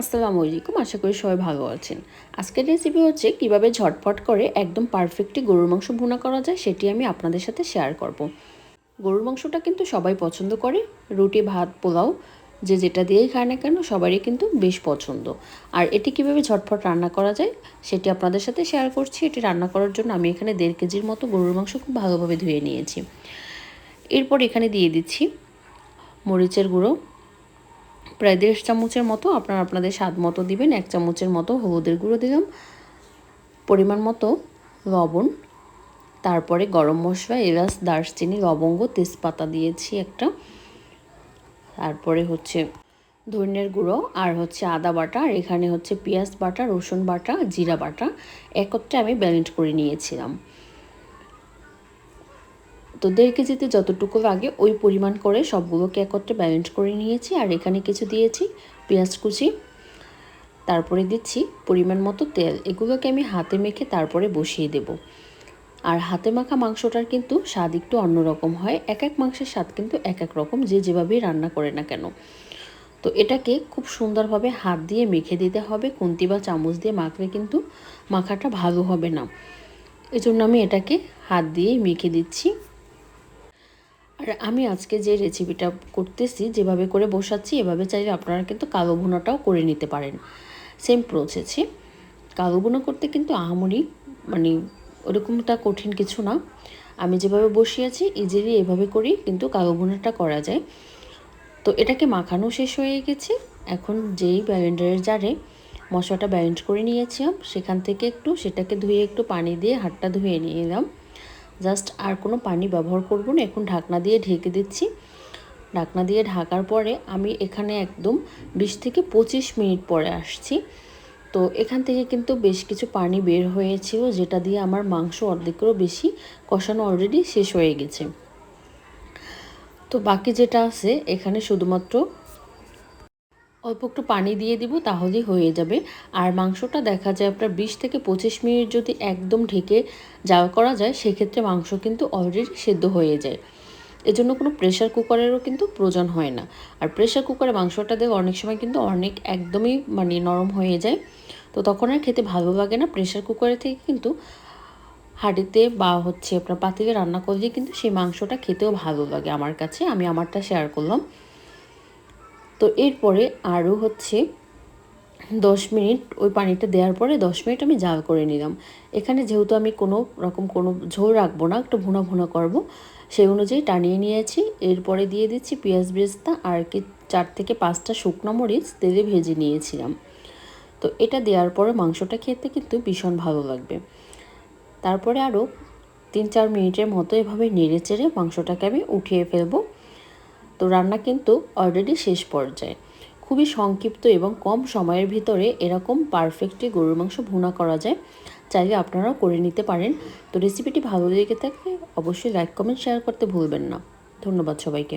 আসসালামু আলাইকুম, আশা করি সবাই ভালো আছেন। আজকের রেসিপি হচ্ছে কীভাবে ঝটপট করে একদম পারফেক্টলি গরুর মাংস ভুনা করা যায় সেটি আমি আপনাদের সাথে শেয়ার করব। গরুর মাংসটা কিন্তু সবাই পছন্দ করে, রুটি, ভাত, পোলাও, যে যেটা দিয়েই খায় না কেন সবারই কিন্তু বেশ পছন্দ। আর এটি কীভাবে ঝটপট রান্না করা যায় সেটি আপনাদের সাথে শেয়ার করছি। এটি রান্না করার জন্য আমি এখানে দেড় কেজির মতো গরুর মাংস খুব ভালোভাবে ধুয়ে নিয়েছি। এরপর এখানে দিয়ে দিচ্ছি মরিচের গুঁড়ো প্রায় দেড় চামচের মতো, আপনারা আপনাদের স্বাদ মতো দিবেন, এক চামচের মতো হলুদের গুঁড়ো দিলাম, পরিমাণ মতো লবণ, তারপরে গরম মশলা, এলাচ, দারচিনি, লবঙ্গ, তেজপাতা দিয়েছি একটা, তারপরে হচ্ছে ধনিয়ার গুঁড়ো, আর হচ্ছে আদা বাটা, আর এখানে হচ্ছে পেঁয়াজ বাটা, রসুন বাটা, জিরা বাটা একত্রে আমি ব্যালেন্ড করে নিয়েছিলাম। তো দেড় কেজিতে যতটুকু লাগে, ওই পরিমাণ করে সবগুলোকে একত্রে ব্যালেন্স করে নিয়েছি। আর এখানে কিছু দিয়েছি, পেঁয়াজ কুচি, তারপরে দিচ্ছি পরিমাণ মতো তেল। এগুলোকে আমি হাতে মেখে তারপরে বসিয়ে দেব। আর হাতে মাখা মাংসটার কিন্তু স্বাদ একটু অন্যরকম হয়। এক এক মাংসের স্বাদ কিন্তু এক এক রকম, যে যেভাবেই রান্না করে না কেন। তো এটাকে খুব সুন্দরভাবে হাত দিয়ে মেখে দিতে হবে। কুন্তি বা চামচ দিয়ে মাখলে কিন্তু মাখাটা ভালো হবে না। এজন্য আমি এটাকে হাত দিয়েই মেখে দিচ্ছি। আর আমি আজকে যে রেসিপিটা করতেছি, যেভাবে করে বসাচ্ছি, এভাবে চাইলে আপনারা কিন্তু কালো ভুনাটাও করে নিতে পারেন। সেম প্রসেসে কালো ভুনা করতে কিন্তু আহামরি মানে ওরকমটা কঠিন কিছু না। আমি যেভাবে বসিয়েছি ইজিলি এভাবে করেই কিন্তু কালো ভুনাটা করা যায়। তো এটাকে মাখানো শেষ হয়ে গেছে। এখন যেই ব্যালেন্ডারের জারে মশলাটা ব্যালেন্ড করে নিয়েছিলাম, সেখান থেকে একটু সেটাকে ধুয়ে একটু পানি দিয়ে হাতটা ধুয়ে নিয়ে এলাম। জাস্ট আর কোনো পানি ব্যবহার করব না, এখন ঢাকনা দিয়ে ঢেকে দিচ্ছি। ঢাকনা দিয়ে ঢাকার পরে আমি এখানে একদম বিশ থেকে পঁচিশ মিনিট পরে আসছি। তো এখান থেকে কিন্তু বেশ কিছু পানি বের হয়েছিল, যেটা দিয়ে আমার মাংস অর্ধেকেরও বেশি কষানো অলরেডি শেষ হয়ে গেছে। তো বাকি যেটা আছে, এখানে শুধুমাত্র অল্প একটু পানি দিয়ে দিব, তাহলেই হয়ে যাবে। আর মাংসটা দেখা যায় আপনার বিশ থেকে পঁচিশ মিনিট যদি একদম ঢেকে জাল করা যায়, সেক্ষেত্রে মাংস কিন্তু অলরেডি সেদ্ধ হয়ে যায়। এজন্য কোনো প্রেশার কুকারেরও কিন্তু প্রয়োজন হয় না। আর প্রেশার কুকারে মাংসটা দিয়ে অনেক সময় কিন্তু অনেক একদমই মানে নরম হয়ে যায়। তো তখন আর খেতে ভালো লাগে না। প্রেশার কুকারে থেকে কিন্তু হাঁড়িতে বা হচ্ছে আপনার পাতিলে রান্না করলে কিন্তু সেই মাংসটা খেতেও ভালো লাগে আমার কাছে। আমি আমারটা শেয়ার করলাম। তো এরপরে আরও হচ্ছে দশ মিনিট ওই পানিটা দেওয়ার পরে দশ মিনিট আমি জাল করে নিলাম। এখানে যেহেতু আমি কোনো রকম কোনো ঝোল রাখব না, একটু ভুনা ভুনা করব, সেই অনুযায়ী টানিয়ে নিয়েছি। এরপরে দিয়ে দিচ্ছি পেঁয়াজ বেস্তা আর কি চার থেকে পাঁচটা শুকনো মরিচ তেলে ভেজে নিয়েছিলাম। তো এটা দেওয়ার পরে মাংসটা খেতে কিন্তু ভীষণ ভালো লাগবে। তারপরে আরও তিন চার মিনিটের মতো এভাবে নেড়ে চেড়ে মাংসটাকে আমি উঠিয়ে ফেলব। তো রান্না কিন্তু অলরেডি শেষ পর্যায়ে। খুবই সংক্ষিপ্ত এবং কম সময়ের ভিতরে এরকম পারফেক্টলি গরুর মাংস ভুনা করা যায়। চাইলে আপনারাও করে নিতে পারেন। তো রেসিপিটি ভালো লেগে থাকলে অবশ্যই লাইক কমেন্ট শেয়ার করতে ভুলবেন না। ধন্যবাদ সবাইকে।